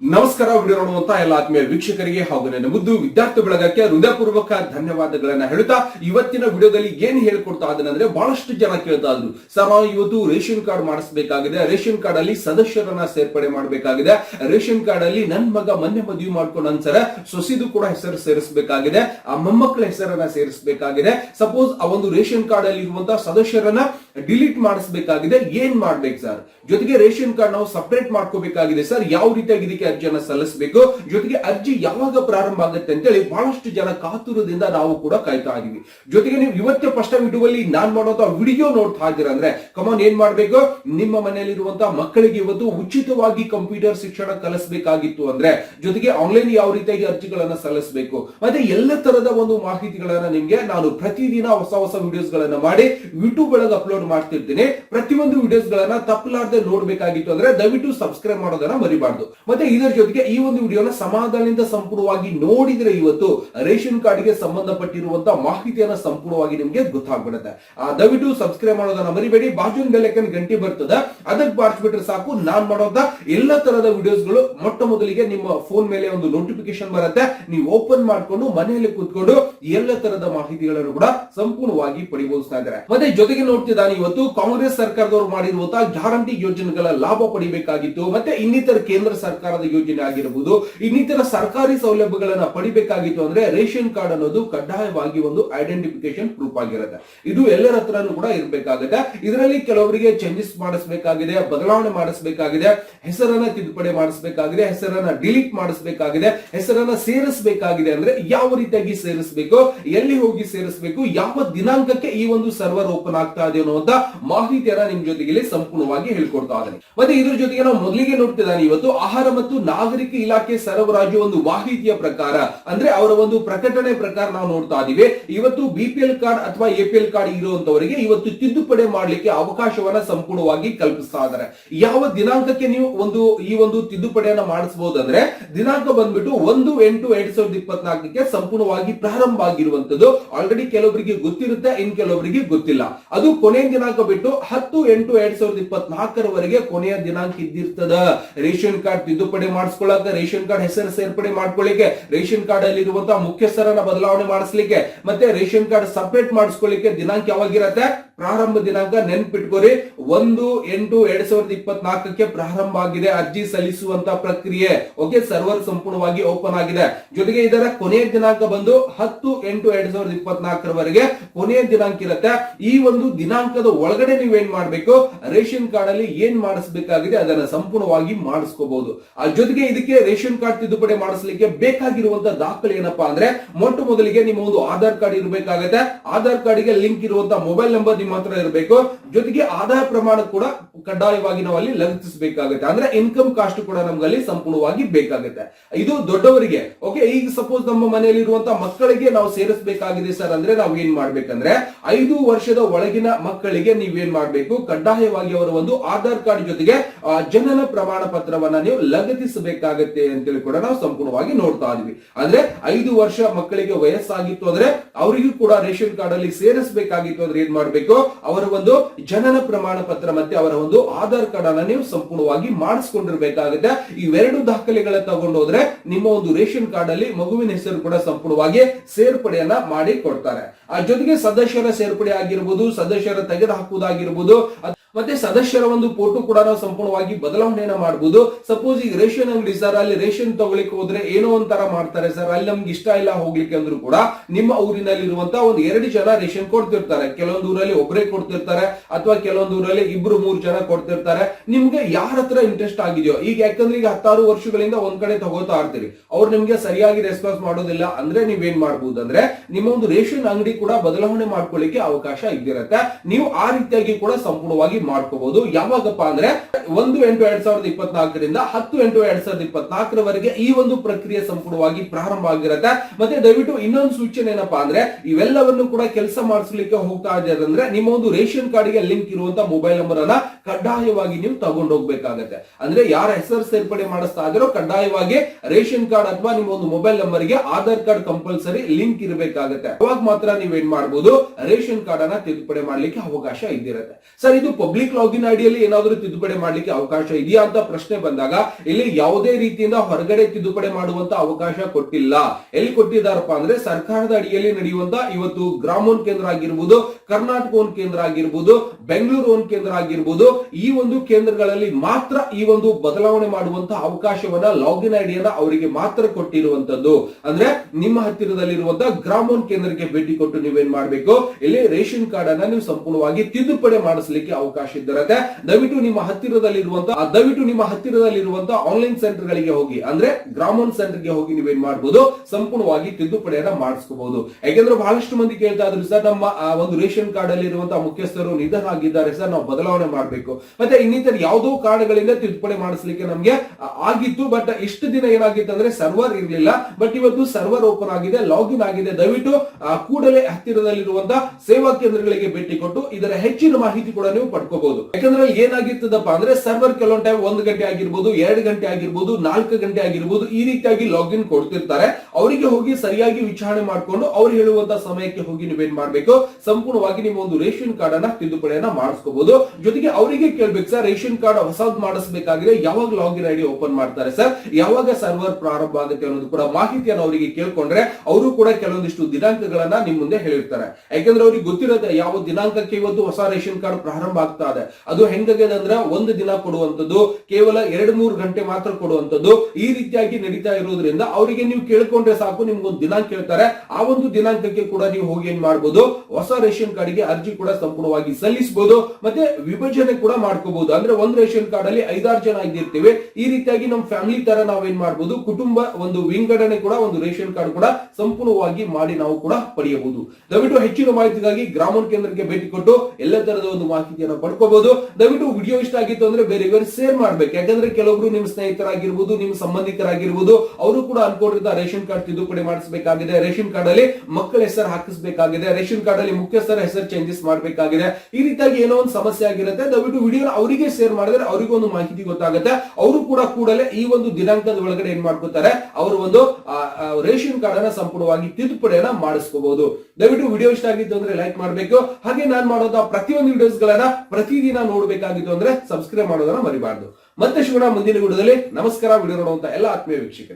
ನಮಸ್ಕಾರ, ವಿಡಿಯೋ ನೋಡುವಂತ ಎಲ್ಲ ಆತ್ಮೀಯ ವೀಕ್ಷಕರಿಗೆ ಹಾಗೂ ನನ್ನ ಮುದ್ದು ವಿದ್ಯಾರ್ಥಿ ಬಳಗಕ್ಕೆ ಹೃದಯಪೂರ್ವಕ ಧನ್ಯವಾದಗಳನ್ನ ಹೇಳುತ್ತಾ, ಇವತ್ತಿನ ವಿಡಿಯೋದಲ್ಲಿ ಏನ್ ಹೇಳ್ಕೊಡ್ತಾ ಇದ್ದೇನೆ ಅಂದ್ರೆ ಬಹಳಷ್ಟು ಜನ ಕೇಳ್ತಾ ಇದ್ರು. ಸರ್ ಇವತ್ತು ರೇಷನ್ ಕಾರ್ಡ್ ಮಾಡಿಸಬೇಕಾಗಿದೆ. ರೇಷನ್ ಕಾರ್ಡ್ ಅಲ್ಲಿ ಸದಸ್ಯರನ್ನ ಸೇರ್ಪಡೆ ಮಾಡಬೇಕಾಗಿದೆ. ರೇಷನ್ ಕಾರ್ಡ್ ಅಲ್ಲಿ ನನ್ ಮಗ ಮನ್ನೆ ಮದುವೆ ಮಾಡ್ಕೊಂಡ್ ಅನ್ಸರ ಸೊಸಿದು ಕೂಡ ಹೆಸರು ಸೇರಿಸಬೇಕಾಗಿದೆ. ಆ ಮೊಮ್ಮಕ್ಕಳ ಹೆಸರನ್ನ ಸೇರಿಸಬೇಕಾಗಿದೆ. ಸಪೋಸ್ ಆ ಒಂದು ರೇಷನ್ ಕಾರ್ಡ್ ಅಲ್ಲಿ ಇರುವಂತಹ ಸದಸ್ಯರನ್ನ ಡಿಲೀಟ್ ಮಾಡಿಸಬೇಕಾಗಿದೆ. ಏನ್ ಮಾಡ್ಬೇಕು ಸರ್? ಜೊತೆಗೆ ರೇಷನ್ ಕಾರ್ಡ್ ನಾವು ಸಪರೇಟ್ ಮಾಡ್ಕೋಬೇಕಾಗಿದೆ ಸರ್. ಯಾವ ರೀತಿಯಾಗಿ ಇದಕ್ಕೆ ಅರ್ಜಿಯನ್ನ ಸಲ್ಲಿಸಬೇಕು. ಜೊತೆಗೆ ಅರ್ಜಿ ಯಾವಾಗ ಪ್ರಾರಂಭ ಆಗುತ್ತೆ ಅಂತೇಳಿ ಬಹಳಷ್ಟು ಜನ ಕಾತುರದಿಂದ ನಾವು ಕೂಡ ಕಾಯ್ತಾ ಇದೀವಿ. ಜೊತೆಗೆ ನೀವು ಇವತ್ತೇ ಫಸ್ಟ್ ವಿಡಿಯೋದಲ್ಲಿ ನಾನ್ ಮಾಡುವಂತ ವಿಡಿಯೋ ನೋಡ್ತಾ ಇದ್ದೀರಾ ಅಂದ್ರೆ ಕಮಾನ್ ಏನ್ ಮಾಡ್ಬೇಕು? ನಿಮ್ಮ ಮನೆಯಲ್ಲಿರುವಂತಹ ಮಕ್ಕಳಿಗೆ ಇವತ್ತು ಉಚಿತವಾಗಿ ಕಂಪ್ಯೂಟರ್ ಶಿಕ್ಷಣ ಕಲಿಸಬೇಕಾಗಿತ್ತು ಅಂದ್ರೆ, ಜೊತೆಗೆ ಆನ್ಲೈನ್ ಯಾವ ರೀತಿಯಾಗಿ ಅರ್ಜಿಗಳನ್ನ ಸಲ್ಲಿಸಬೇಕು? ಮತ್ತೆ ಎಲ್ಲ ತರದ ಒಂದು ಮಾಹಿತಿಗಳನ್ನ ನಿಮ್ಗೆ ನಾನು ಪ್ರತಿದಿನ ಹೊಸ ಹೊಸ ವಿಡಿಯೋಸ್ ಗಳನ್ನ ಮಾಡಿ ಯೂಟ್ಯೂಬ್ ಒಳಗೆ ಅಪ್ಲೋಡ್ ಮಾಡ್ತಿರ್ತೀನಿ. ಪ್ರತಿಯೊಂದು ವಿಡಿಯೋಸ್ ಗಳನ್ನ ತಪ್ಪಲಾರ್ದೆ ನೋಡ್ಬೇಕಾಗಿತ್ತು ಅಂದ್ರೆ ದಯವಿಟ್ಟು ಸಬ್ಸ್ಕ್ರೈಬ್ ಮಾಡೋದನ್ನ ಮರಿಬಾರ್ದು. ಮತ್ತೆ ಇದರ ಜೊತೆಗೆ ಈ ಒಂದು ವಿಡಿಯೋನ ಸಮಾಧಾನದಿಂದ ಸಂಪೂರ್ಣವಾಗಿ ನೋಡಿದ್ರೆ ಇವತ್ತು ರೇಷನ್ ಕಾರ್ಡ್ಗೆ ಸಂಬಂಧಪಟ್ಟಿರುವಂತಹ ಮಾಹಿತಿಯನ್ನ ಸಂಪೂರ್ಣವಾಗಿ ನಿಮಗೆ ಗೊತ್ತಾಗ್ಬಿಡುತ್ತೆ. ದಯವಿಟ್ಟು ಸಬ್ಸ್ಕ್ರೈಬ್ ಮಾಡೋದನ್ನ ಮರಿಬೇಡಿ. ಬಾಜುನ್ ಬೆಲೆಕನ್ ಗಂಟೆ ಬರ್ತದ. ಅದಕ್ಕೆ ಬಾರಿಸ್ಬಿಟ್ರೆ ಸಾಕು. ನಾನ್ ಮಾಡೋದ ಎಲ್ಲ ತರದ ವಿಡಿಯೋಸ್ಗಳು ಮೊಟ್ಟ ಮೊದಲಿಗೆ ನಿಮ್ಮ ಫೋನ್ ಮೇಲೆ ಒಂದು ನೋಟಿಫಿಕೇಶನ್ ಬರುತ್ತೆ. ನೀವು ಓಪನ್ ಮಾಡ್ಕೊಂಡು ಮನೆಯಲ್ಲಿ ಕೂತ್ಕೊಂಡು ಎಲ್ಲ ತರದ ಮಾಹಿತಿಗಳನ್ನು ಕೂಡ ಸಂಪೂರ್ಣವಾಗಿ ಪಡಿಬೋದಿಸ್ತಾ ಇದ್ದಾರೆ. ಮತ್ತೆ ಜೊತೆಗೆ ನೋಡ್ತಿದ್ದಾನೆ ಇವತ್ತು ಕಾಂಗ್ರೆಸ್ ಸರ್ಕಾರದವರು ಮಾಡಿರುವಂತಹ ಗ್ಯಾರಂಟಿ ಯೋಜನೆಗಳ ಲಾಭ ಪಡಿಬೇಕಾಗಿತ್ತು. ಮತ್ತೆ ಇನ್ನಿತರ ಕೇಂದ್ರ ಸರ್ಕಾರದ ಯೋಜನೆ ಆಗಿರಬಹುದು ಇನ್ನಿತರ ಸರ್ಕಾರಿ ಸೌಲಭ್ಯಗಳನ್ನ ಪಡಿಬೇಕಾಗಿತ್ತು ಅಂದ್ರೆ ರೇಷನ್ ಕಾರ್ಡ್ ಅನ್ನೋದು ಕಡ್ಡಾಯವಾಗಿ ಒಂದು ಐಡೆಂಟಿಫಿಕೇಶನ್ ಪ್ರೂಫ್ ಆಗಿರುತ್ತೆ. ಇದು ಎಲ್ಲರ ಹತ್ರನೂ ಕೂಡ ಇರಬೇಕಾಗುತ್ತೆ. ಇದರಲ್ಲಿ ಕೆಲವರಿಗೆ ಚೇಂಜಸ್ ಮಾಡಿಸಬೇಕಾಗಿದೆ, ಬದಲಾವಣೆ ಮಾಡಿಸಬೇಕಾಗಿದೆ, ಹೆಸರನ್ನ ತಿದ್ದುಪಡಿ ಮಾಡಿಸಬೇಕಾಗಿದೆ, ಹೆಸರನ್ನ ಡಿಲೀಟ್ ಮಾಡಿಸಬೇಕಾಗಿದೆ, ಹೆಸರನ್ನ ಸೇರಿಸಬೇಕಾಗಿದೆ ಅಂದ್ರೆ ಯಾವ ರೀತಿಯಾಗಿ ಸೇರಿಸಬೇಕು, ಎಲ್ಲಿ ಹೋಗಿ ಸೇರಿಸಬೇಕು, ಯಾವ ದಿನಾಂಕಕ್ಕೆ ಈ ಒಂದು ಸರ್ವರ್ ಓಪನ್ ಆಗ್ತಾ ಇದೆ ಅನ್ನುವಂತ ಮಾಹಿತಿಯನ್ನ ನಿಮ್ ಜೊತೆಗೆ ಸಂಪೂರ್ಣವಾಗಿ ಹೇಳ್ಕೊಡ್ತಾ ಇದ್ದೇನೆ. ಮತ್ತೆ ಇದ್ರ ಜೊತೆಗೆ ನಾವು ಮೊದಲಿಗೆ ನೋಡ್ತಿದ್ದಾನೆ ಇವತ್ತು ಆಹಾರ ಮತ್ತು ನಾಗರಿಕ ಇಲಾಖೆ ಸರಬರಾಜು ಒಂದು ಮಾಹಿತಿಯ ಪ್ರಕಾರ, ಅಂದ್ರೆ ಅವರ ಒಂದು ಪ್ರಕಟಣೆ ಪ್ರಕಾರ ನಾವು ನೋಡ್ತಾ ಇದೀವಿ. ಇವತ್ತು ಬಿಪಿಎಲ್ ಕಾರ್ಡ್ ಅಥವಾ ಎಪಿಎಲ್ ಕಾರ್ಡ್ ಇರುವಂತವರಿಗೆ ಇವತ್ತು ತಿದ್ದುಪಡಿ ಮಾಡಲಿಕ್ಕೆ ಅವಕಾಶವನ್ನ ಸಂಪೂರ್ಣವಾಗಿ ಕಲ್ಪಿಸ್ತಾ ಇದ್ದಾರೆ. ಯಾವ ದಿನಾಂಕಕ್ಕೆ ನೀವು ಒಂದು, ಈ ಒಂದು ತಿದ್ದುಪಡಿಯನ್ನ ಮಾಡಿಸಬಹುದು ಅಂದ್ರೆ ದಿನಾಂಕ ಬಂದ್ಬಿಟ್ಟು ಒಂದು ಎಂಟು ಎರಡ್ ಸಾವಿರದ ಇಪ್ಪತ್ನಾಲ್ಕಕ್ಕೆ ಸಂಪೂರ್ಣವಾಗಿ ಪ್ರಾರಂಭ ಆಗಿರುವಂತದ್ದು. ಆಲ್ರೆಡಿ ಕೆಲವರಿಗೆ ಗೊತ್ತಿರುತ್ತೆ, ಇನ್ ಕೆಲವರಿಗೆ ಗೊತ್ತಿಲ್ಲ. ಅದು ಕೊನೆಯ ದಿನಾಂಕ ಬಿಟ್ಟು ಹತ್ತು ಎಂಟು ಎರಡ್ ಸಾವಿರದ ಇಪ್ಪತ್ನಾಲ್ಕರವರೆಗೆ ಕೊನೆಯ ದಿನಾಂಕ ಇದ್ದಿರ್ತದ. ರೇಷನ್ ಕಾರ್ಡ್ ತಿದ್ದುಪಡಿ ಮಾಡಿಸ್ಕೊಳ್ಳಕ, ರೇಷನ್ ಕಾರ್ಡ್ ಹೆಸರು ಸೇರ್ಪಡೆ ಮಾಡ್ಕೊಳ್ಳಿಕ್ಕೆ, ರೇಷನ್ ಕಾರ್ಡ್ ಅಲ್ಲಿ ಇರುವಂತಹ ಮುಖ್ಯಸ್ಥರನ್ನ ಬದಲಾವಣೆ ಮಾಡಿಸ್ಲಿಕ್ಕೆ, ಮತ್ತೆ ರೇಷನ್ ಕಾರ್ಡ್ ಸಬ್ಮಿಟ್ ಮಾಡಿಸ್ಕೊಳ್ಳಿಕ್ಕೆ ದಿನಾಂಕ ಯಾವಾಗಿರತ್ತೆ? ಪ್ರಾರಂಭ ದಿನಾಂಕ ನೆನ್ಪಿಟ್ಕೊರಿ. ಒಂದು ಎಂಟು ಎರಡ್ ಸಾವಿರದ ಇಪ್ಪತ್ನಾಲ್ಕಕ್ಕೆ ಪ್ರಾರಂಭ ಆಗಿದೆ, ಅರ್ಜಿ ಸಲ್ಲಿಸುವಂತ ಪ್ರಕ್ರಿಯೆ. ಓಕೆ ಸರ್ವರ್ ಸಂಪೂರ್ಣವಾಗಿ ಓಪನ್ ಆಗಿದೆ. ಜೊತೆಗೆ ಇದರ ಕೊನೆಯ ದಿನಾಂಕ ಬಂದು ಹತ್ತು ಎಂಟು ಎರಡ್ ಸಾವಿರದ ಇಪ್ಪತ್ನಾಲ್ಕರವರೆಗೆ ಕೊನೆಯ ದಿನಾಂಕ ಇರುತ್ತೆ. ಈ ಒಂದು ದಿನಾಂಕದ ಒಳಗಡೆ ನೀವೇನ್ ಮಾಡ್ಬೇಕು? ರೇಷನ್ ಕಾರ್ಡ್ ಅಲ್ಲಿ ಏನ್ ಮಾಡಿಸ್ಬೇಕಾಗಿದೆ, ಅದನ್ನ ಸಂಪೂರ್ಣವಾಗಿ ಮಾಡಿಸ್ಕೋಬಹುದು ಆ ಜೊತೆಗೆ ಇದಕ್ಕೆ ರೇಷನ್ ಕಾರ್ಡ್ ತಿದ್ದುಪಡಿ ಮಾಡಿಸಲಿಕ್ಕೆ ಬೇಕಾಗಿರುವಂತಹ ದಾಖಲೆ ಏನಪ್ಪಾ ಅಂದ್ರೆ ಮೊಟ್ಟ ಮೊದಲಿಗೆ ನಿಮ್ಮ ಒಂದು ಆಧಾರ್ ಕಾರ್ಡ್ ಇರಬೇಕಾಗುತ್ತೆ. ಆಧಾರ್ ಕಾರ್ಡ್ಗೆ ಲಿಂಕ್ ಇರುವಂತ ಮೊಬೈಲ್ ನಂಬರ್ ನಿಮ್ಮ ಹತ್ರ ಇರಬೇಕು. ಜೊತೆಗೆ ಆದಾಯ ಪ್ರಮಾಣ ಕೂಡ ಕಡ್ಡಾಯವಾಗಿ ನಾವು ಅಲ್ಲಿ ಲಗತ್ತಿಸಬೇಕಾಗುತ್ತೆ. ಅಂದ್ರೆ ಇನ್ಕಮ್ ಕಾಸ್ಟ್ ಕೂಡ ನಮ್ಗಲ್ಲಿ ಸಂಪೂರ್ಣವಾಗಿ ಬೇಕಾಗುತ್ತೆ. ಇದು ದೊಡ್ಡವರಿಗೆ ಓಕೆ ಈಗ ಸಪೋಸ್ ನಮ್ಮ ಮನೆಯಲ್ಲಿ ಇರುವಂತಹ ಮಕ್ಕಳಿಗೆ ನಾವು ಸೇರಿಸಬೇಕಾಗಿದೆ ಸರ್ ಅಂದ್ರೆ ನಾವು ಏನ್ ಮಾಡ್ಬೇಕಂದ್ರೆ ಐದು ವರ್ಷದ ಒಳಗಿನ ಮಕ್ಕಳಿಗೆ ನೀವೇನ್ ಮಾಡ್ಬೇಕು? ಕಡ್ಡಾಯವಾಗಿ ಅವರ ಒಂದು ಆಧಾರ್ ಕಾರ್ಡ್ ಜೊತೆಗೆ ಜನನ ಪ್ರಮಾಣ ಪತ್ರವನ್ನ ನೀವು ಲಗತ್ತಿಸಬೇಕಾಗತ್ತೆ ಅಂತೇಳಿ ಕೂಡ ನಾವು ಸಂಪೂರ್ಣವಾಗಿ ನೋಡ್ತಾ ಇದೀವಿ. ಅಂದ್ರೆ ಐದು ವರ್ಷ ಮಕ್ಕಳಿಗೆ ವಯಸ್ಸಾಗಿತ್ತು ಅಂದ್ರೆ ಅವರಿಗೂ ಕೂಡ ರೇಷನ್ ಕಾರ್ಡ್ ಅಲ್ಲಿ ಸೇರಿಸಬೇಕಾಗಿತ್ತು ಅಂದ್ರೆ ಏನ್ ಮಾಡ್ಬೇಕು? ಅವರ ಒಂದು ಜನನ ಪ್ರಮಾಣ ಪತ್ರ ಮತ್ತೆ ಅವರ ಒಂದು ಆಧಾರ್ ಕಾರ್ಡ್ ಅನ್ನ ನೀವು ಸಂಪೂರ್ಣವಾಗಿ ಮಾಡಿಸ್ಕೊಂಡಿರ್ಬೇಕಾಗುತ್ತೆ. ಇವೆರಡು ದಾಖಲೆಗಳ ತಗೊಂಡೋದ್ರೆ ನಿಮ್ಮ ಒಂದು ರೇಷನ್ ಕಾರ್ಡ್ ಅಲ್ಲಿ ಮಗುವಿನ ಹೆಸರು ಕೂಡ ಸಂಪೂರ್ಣವಾಗಿ ಸೇರ್ಪಡೆಯನ್ನ ಮಾಡಿ ಕೊಡ್ತಾರೆ. ಆ ಜೊತೆಗೆ ಸದಸ್ಯರ ಸೇರ್ಪಡೆ ಆಗಿರ್ಬೋದು, ಸದಸ್ಯರ ತೆಗೆದು ಹಾಕುವುದಾಗಿರ್ಬೋದು ಅದ್- ಮತ್ತೆ ಸದಸ್ಯರ ಒಂದು ಫೋಟೋ ಕೂಡ ನಾವು ಸಂಪೂರ್ಣವಾಗಿ ಬದಲಾವಣೆಯನ್ನ ಮಾಡಬಹುದು ಸಪೋಸ್ ಈಗ ರೇಷನ್ ಅಂಗಡಿ ಸರ್ ಅಲ್ಲಿ ರೇಷನ್ ತಗೊಳಿಕ್ ಹೋದ್ರೆ ಏನೋ ಒಂಥರ ಮಾಡ್ತಾರೆ ಸರ್ ಅಲ್ಲಿ ನಮ್ಗೆ ಇಷ್ಟ ಇಲ್ಲ ಹೋಗ್ಲಿಕ್ಕೆ ಅಂದ್ರೂ ಕೂಡ ನಿಮ್ಮ ಊರಿನಲ್ಲಿ ಇರುವಂತ ಒಂದು ಎರಡು ಜನ ರೇಷನ್ ಕೊಡ್ತಿರ್ತಾರೆ. ಕೆಲವೊಂದು ಊರಲ್ಲಿ ಒಬ್ಬರೇ ಕೊಡ್ತಿರ್ತಾರೆ ಅಥವಾ ಕೆಲವೊಂದು ಊರಲ್ಲಿ ಇಬ್ರು ಮೂರು ಜನ ಕೊಡ್ತಿರ್ತಾರೆ. ನಿಮ್ಗೆ ಯಾರ ಹತ್ರ ಇಂಟ್ರೆಸ್ಟ್ ಆಗಿದೆಯೋ, ಈಗ ಯಾಕಂದ್ರೆ ಈಗ ಹತ್ತಾರು ವರ್ಷಗಳಿಂದ ಒಂದ್ ಕಡೆ ತಗೋತಾ ಇರ್ತೀರಿ. ಅವ್ರು ನಿಮ್ಗೆ ಸರಿಯಾಗಿ ರೆಸ್ಪಾನ್ಸ್ ಮಾಡೋದಿಲ್ಲ ಅಂದ್ರೆ ನೀವೇನ್ ಮಾಡಬಹುದು ಅಂದ್ರೆ ನಿಮ್ಮ ಒಂದು ರೇಷನ್ ಅಂಗಡಿ ಕೂಡ ಬದಲಾವಣೆ ಮಾಡ್ಕೊಳ್ಳಿಕ್ಕೆ ಅವಕಾಶ ಇದ್ದಿರತ್ತೆ. ನೀವು ಆ ರೀತಿಯಾಗಿ ಕೂಡ ಸಂಪೂರ್ಣವಾಗಿ ಮಾಡ್ಕೋಬಹುದು. ಯಾವಾಗಪ್ಪ ಅಂದ್ರೆ ಒಂದು ಎಂಟು ಎರಡ್ ಸಾವಿರದ ಇಪ್ಪತ್ನಾಲ್ಕರಿಂದ ಹತ್ತು ಎಂಟು ಎರಡ್ ಸಾವಿರದ ಇಪ್ಪತ್ನಾಲ್ಕರವರೆಗೆ ಈ ಒಂದು ಪ್ರಕ್ರಿಯೆ ಸಂಪೂರ್ಣವಾಗಿ ಪ್ರಾರಂಭ ಆಗಿರುತ್ತೆ. ಮತ್ತೆ ದಯವಿಟ್ಟು ಇನ್ನೊಂದು ಸೂಚನೆ ಏನಪ್ಪಾ ಅಂದ್ರೆ ಇವೆಲ್ಲವನ್ನು ಕೂಡ ಕೆಲಸ ಮಾಡಿಸ್ಲಿಕ್ಕೆ ಹೋಗ್ತಾ ಇದ್ದಾರೆ ಅಂದ್ರೆ ನಿಮ್ಮ ಒಂದು ರೇಷನ್ ಕಾರ್ಡ್ಗೆ ಲಿಂಕ್ ಇರುವಂತಹ ಮೊಬೈಲ್ ನಂಬರ್ ಅನ್ನ ಕಡ್ಡಾಯವಾಗಿ ನೀವು ತಗೊಂಡೋಗ್ಬೇಕಾಗತ್ತೆ. ಅಂದ್ರೆ ಯಾರ ಹೆಸರು ಸೇರ್ಪಡೆ ಮಾಡಿಸ್ತಾ ಇದ್ರೋ ಕಡ್ಡಾಯವಾಗಿ ರೇಷನ್ ಕಾರ್ಡ್ ಅಥವಾ ನಿಮ್ಮ ಒಂದು ಮೊಬೈಲ್ ನಂಬರ್ಗೆ ಆಧಾರ್ ಕಾರ್ಡ್ ಕಂಪಲ್ಸರಿ ಲಿಂಕ್ ಇರಬೇಕಾಗತ್ತೆ. ಅವಾಗ ಮಾತ್ರ ನೀವ್ ಏನ್ ಮಾಡಬಹುದು ರೇಷನ್ ಕಾರ್ಡ್ ಅನ್ನ ತಿದ್ದುಪಡಿ ಮಾಡ್ಲಿಕ್ಕೆ ಅವಕಾಶ ಇದ್ದಿರುತ್ತೆ. ಸರ್, ಇದು ಪಬ್ಲಿಕ್ ಲಾಗಿನ್ ಐಡಿಯಲ್ಲಿ ಏನಾದ್ರೂ ತಿದ್ದುಪಡಿ ಮಾಡ್ಲಿಕ್ಕೆ ಅವಕಾಶ ಇದೆಯಾ ಅಂತ ಪ್ರಶ್ನೆ ಬಂದಾಗ, ಇಲ್ಲಿ ಯಾವುದೇ ರೀತಿಯಿಂದ ಹೊರಗಡೆ ತಿದ್ದುಪಡಿ ಮಾಡುವಂತ ಅವಕಾಶ ಕೊಟ್ಟಿಲ್ಲ. ಎಲ್ಲಿ ಕೊಟ್ಟಿದ್ದಾರಪ್ಪ ಅಂದ್ರೆ, ಸರ್ಕಾರದ ಅಡಿಯಲ್ಲಿ ನಡೆಯುವಂತ ಇವತ್ತು ಗ್ರಾಮೋನ್ ಕೇಂದ್ರ ಆಗಿರ್ಬೋದು, ಕರ್ನಾಟಕ ಓನ್ ಕೇಂದ್ರ ಆಗಿರ್ಬೋದು, ಬೆಂಗಳೂರು ಓನ್ ಕೇಂದ್ರ ಆಗಿರ್ಬೋದು ಈ ಒಂದು ಕೇಂದ್ರಗಳಲ್ಲಿ ಮಾತ್ರ ಈ ಒಂದು ಬದಲಾವಣೆ ಮಾಡುವಂತಹ ಅವಕಾಶವನ್ನ ಲಾಗಿನ್ ಐಡಿಯನ್ನ ಅವರಿಗೆ ಮಾತ್ರ ಕೊಟ್ಟಿರುವಂತದ್ದು. ಅಂದ್ರೆ ನಿಮ್ಮ ಹತ್ತಿರದಲ್ಲಿರುವಂತಹ ಗ್ರಾಮೋನ್ ಕೇಂದ್ರಕ್ಕೆ ಭೇಟಿ ಕೊಟ್ಟು ನೀವೇನ್ ಮಾಡಬೇಕು? ಇಲ್ಲಿ ರೇಷನ್ ಕಾರ್ಡ್ ಅನ್ನ ನೀವು ಸಂಪೂರ್ಣವಾಗಿ ತಿದ್ದುಪಡಿ ಮಾಡಿಸಲಿಕ್ಕೆ ಅವಕಾಶ ಇದ್ದಿರತ್ತೆ. ದಯವಿಟ್ಟು ನಿಮ್ಮ ಹತ್ತಿರದಲ್ಲಿರುವಂತಹ ದಯವಿಟ್ಟು ನಿಮ್ಮ ಹತ್ತಿರದಲ್ಲಿರುವಂತಹ ಆನ್ಲೈನ್ ಸೆಂಟರ್ ಗಳಿಗೆ ಹೋಗಿ, ಅಂದ್ರೆ ಗ್ರಾಮೋನ್ ಸೆಂಟರ್ಗೆ ಹೋಗಿ ನೀವೇನ್ ಮಾಡಬಹುದು ಸಂಪೂರ್ಣವಾಗಿ ತಿದ್ದುಪಡಿಯನ್ನ ಮಾಡಿಸ್ಕೋಬಹುದು. ಯಾಕೆಂದ್ರೆ ಬಹಳಷ್ಟು ಮಂದಿ ಕೇಳ್ತಾ ಇದ್ರು, ಸರ್, ನಮ್ಮ ಒಂದು ರೇಷನ್ ಕಾರ್ಡ್ ಅಲ್ಲಿ ಇರುವಂತಹ ಮುಖ್ಯಸ್ಥರು ನಿಧನ ಆಗಿದ್ದಾರೆ ಸರ್, ನಾವು ಬದಲಾವಣೆ ಮಾಡಬೇಕು. ಮತ್ತೆ ಇನ್ನಿತರ ಯಾವುದೋ ಕಾರಣಗಳಿಂದ ತಿದ್ದುಪಡಿ ಮಾಡಿಸ್ಲಿಕ್ಕೆ ನಮ್ಗೆ ಆಗಿತ್ತು ಬಟ್ ಇಷ್ಟು ದಿನ ಏನಾಗಿತ್ತು ಅಂದ್ರೆ ಸರ್ವರ್ ಇರಲಿಲ್ಲ. ಬಟ್ ಇವತ್ತು ಸರ್ವರ್ ಓಪನ್ ಆಗಿದೆ, ಲಾಗಿನ್ ಆಗಿದೆ. ದಯವಿಟ್ಟು ಕೂಡಲೇ ಹತ್ತಿರದಲ್ಲಿರುವಂತಹ ಸೇವಾ ಕೇಂದ್ರಗಳಿಗೆ ಭೇಟಿ ಕೊಟ್ಟು ಇದರ ಹೆಚ್ಚಿನ ಮಾಹಿತಿ ಕೂಡ ನೀವು ಪಡ್ಕೋಬಹುದು. ಯಾಕಂದ್ರೆ ಏನಾಗಿತ್ತದಪ್ಪ ಅಂದ್ರೆ ಸರ್ವರ್ ಕೆಲವೊಂದು ಟೈಮ್ ಒಂದು ಗಂಟೆ ಆಗಿರ್ಬೋದು, ಎರಡು ಗಂಟೆ ಆಗಿರ್ಬೋದು, ನಾಲ್ಕು ಗಂಟೆ ಆಗಿರ್ಬೋದು, ಈ ರೀತಿಯಾಗಿ ಲಾಗಿನ್ ಕೊಡ್ತಿರ್ತಾರೆ. ಅವರಿಗೆ ಹೋಗಿ ಸರಿಯಾಗಿ ವಿಚಾರಣೆ ಮಾಡ್ಕೊಂಡು ಅವ್ರು ಹೇಳುವಂತ ಸಮಯಕ್ಕೆ ಹೋಗಿ ನೀವೇನ್ ಮಾಡ್ಬೇಕು? ಸಂಪೂರ್ಣವಾಗಿ ನಿಮ್ಮ ಒಂದು ರೇಷನ್ ಕಾರ್ಡ್ ಅನ್ನ ತಿದ್ದುಪಡಿಯನ್ನ ಮಾಡಿಸ್ಕೋಬಹುದು. ಜೊತೆಗೆ ಅವರಿಗೆ ಕೇಳ್ಬೇಕು, ಸರ್, ರೇಷನ್ ಕಾರ್ಡ್ ಹೊಸದ್ ಮಾಡಿಸಬೇಕಾಗಿದೆ, ಯಾವಾಗ ಲಾಗಿನ್ ಐಡಿ ಓಪನ್ ಮಾಡ್ತಾರೆ, ಸರ್? ಯಾವಾಗ ಸರ್ವರ್ ಪ್ರಾರಂಭ ಆಗುತ್ತೆ ಅನ್ನೋದು ಕೂಡ ಮಾಹಿತಿಯನ್ನು ಅವರಿಗೆ ಕೇಳ್ಕೊಂಡ್ರೆ ಅವರು ಕೂಡ ಕೆಲವೊಂದಿಷ್ಟು ದಿನಾಂಕಗಳನ್ನ ನಿಮ್ ಮುಂದೆ ಹೇಳಿರ್ತಾರೆ. ಯಾಕಂದ್ರೆ ಅವ್ರಿಗೆ ಗೊತ್ತಿರುತ್ತೆ ಯಾವ ದಿನಾಂಕಕ್ಕೆ ಇವತ್ತು ಹೊಸ ರೇಷನ್ ಕಾರ್ಡ್ ಪ್ರಾರಂಭ ಆಗ್ತಾ ಇದೆ? ಅದು ಹೆಂಗಾಗಿದೆ ಅಂದ್ರೆ ಒಂದು ದಿನ ಕೊಡುವಂತದ್ದು ಕೇವಲ ಎರಡು ಮೂರು ಗಂಟೆ ಮಾತ್ರ ಕೊಡುವಂತದ್ದು ಈ ರೀತಿಯಾಗಿ ನಡೀತಾ ಇರೋದ್ರಿಂದ ಅವರಿಗೆ ನೀವು ಕೇಳ್ಕೊಂಡ್ರೆ ಸಾಕು ನಿಮ್ಗೊಂದು ದಿನಾಂಕ ಕೇಳ್ತಾರೆ ಆ ಒಂದು ದಿನಾಂಕಕ್ಕೆ ಕೂಡ ನೀವು ಹೋಗಿ ಏನ್ ಮಾಡ್ಬೋದು, ಹೊಸ ರೇಷನ್ ಕಾರ್ಡ್ಗೆ ಅರ್ಜಿ ಕೂಡ ಸಂಪೂರ್ಣವಾಗಿ ಸಲ್ಲಿಸಬಹುದು ಮತ್ತೆ ವಿಭಜನೆ ಕೂಡ ಮಾಡ್ಕೋಬಹುದು. ಅಂದ್ರೆ ಒಂದ್ ರೇಷನ್ ಕಾರ್ಡ್ ಅಲ್ಲಿ ಐದಾರು ಜನ ಇದ್ದಿರ್ತೀವಿ. ಈ ರೀತಿಯಾಗಿ ನಮ್ಮ ಫ್ಯಾಮಿಲಿ ತರ ನಾವೇನ್ ಮಾಡಬಹುದು ಕುಟುಂಬ ಒಂದು ವಿಂಗಡಣೆ ಕೂಡ, ಒಂದು ರೇಷನ್ ಕಾರ್ಡ್ ಕೂಡ ಸಂಪೂರ್ಣವಾಗಿ ಮಾಡಿ ನಾವು ಕೂಡ ಪಡೆಯಬಹುದು. ದಯವಿಟ್ಟು ಹೆಚ್ಚಿನ ಮಾಹಿತಿಗಾಗಿ ಗ್ರಾಮೀಣ ಕೇಂದ್ರಕ್ಕೆ ಭೇಟಿ ಕೊಟ್ಟು ಎಲ್ಲ ತರದ ಒಂದು ಮಾಹಿತಿಯನ್ನು ಪಡ್ಕೋಬಹುದು. ದಯವಿಟ್ಟು ವಿಡಿಯೋ ಇಷ್ಟ ಆಗಿತ್ತು ಅಂದ್ರೆ ಬೇರೆ ಬೇರೆ ಶೇರ್ ಮಾಡ್ಬೇಕು. ಯಾಕಂದ್ರೆ ಕೆಲವೊಬ್ರು ನಿಮ್ಮ ಸ್ನೇಹಿತರಾಗಿರ್ಬೋದು ನಿಮ್ಮ ಸಂಬಂಧಿಕರಾಗಿರ್ಬೋದು, ಅವರು ಕೂಡ ಅನ್ಕೊಂಡಿರ್ತಾರೆ ರೇಷನ್ ಕಾರ್ಡ್ ತಿದ್ದುಪಡಿ ಮಾಡಿಸಬೇಕಾಗಿದೆ. ರೇಷನ್ ಕಾರ್ಡ್ ಅಲ್ಲಿ ಮಕ್ಕಳ ಹೆಸರು ಹಾಕಿಸಬೇಕಾಗಿದೆ. ರೇಷನ್ ಕಾರ್ಡ್ ಅಲ್ಲಿ ಮುಖ್ಯಸ್ಥರ ಹೆಸರು ಚೇಂಜಸ್ ಮಾಡಬೇಕಾಗಿದೆ. ಈ ರೀತಿಯಾಗಿ ಏನೋ ಒಂದು ಸಮಸ್ಯೆ ಆಗಿರುತ್ತೆ. ದಯವಿಟ್ಟು ವಿಡಿಯೋ ಅವರಿಗೆ ಶೇರ್ ಮಾಡಿದ್ರೆ ಅವರಿಗೂ ಒಂದು ಮಾಹಿತಿ ಗೊತ್ತಾಗುತ್ತೆ. ಅವರು ಕೂಡ ಕೂಡಲೇ ಈ ಒಂದು ದಿನಾಂಕದ ಒಳಗಡೆ ಏನ್ ಮಾಡ್ಕೋತಾರೆ? ಅವರು ಒಂದು ರೇಷನ್ ಕಾರ್ಡ್ ಅನ್ನ ಸಂಪೂರ್ಣವಾಗಿ ತಿದ್ದುಪಡಿಯನ್ನ ಮಾಡಿಸ್ಕೋಬಹುದು ದಯವಿಟ್ಟು ವಿಡಿಯೋ ಇಷ್ಟ ಆಗಿತ್ತು ಅಂದ್ರೆ ಲೈಕ್ ಮಾಡಬೇಕು. ಹಾಗೆ ನಾನು ಮಾಡುವಂತಹ ಪ್ರತಿಯೊಂದು ವಿಡಿಯೋಸ್ ಗಳನ್ನ ಪ್ರತಿದಿನ ನೋಡ್ಬೇಕಾಗಿತ್ತು ಅಂದ್ರೆ ಸಬ್ಸ್ಕ್ರೈಬ್ ಮಾಡೋದನ್ನ ಮರಿಬಾರ್ದು. ಮತ್ತೆ ಶಿವಣ ಮುಂದಿನ ವಿಡಿಯೋದಲ್ಲಿ ನಮಸ್ಕಾರ. ವಿಡಿಯೋ ನೋಡುವಂತ ಎಲ್ಲ ಆತ್ಮೀಯ ವೀಕ್ಷಕರಿಗೆ.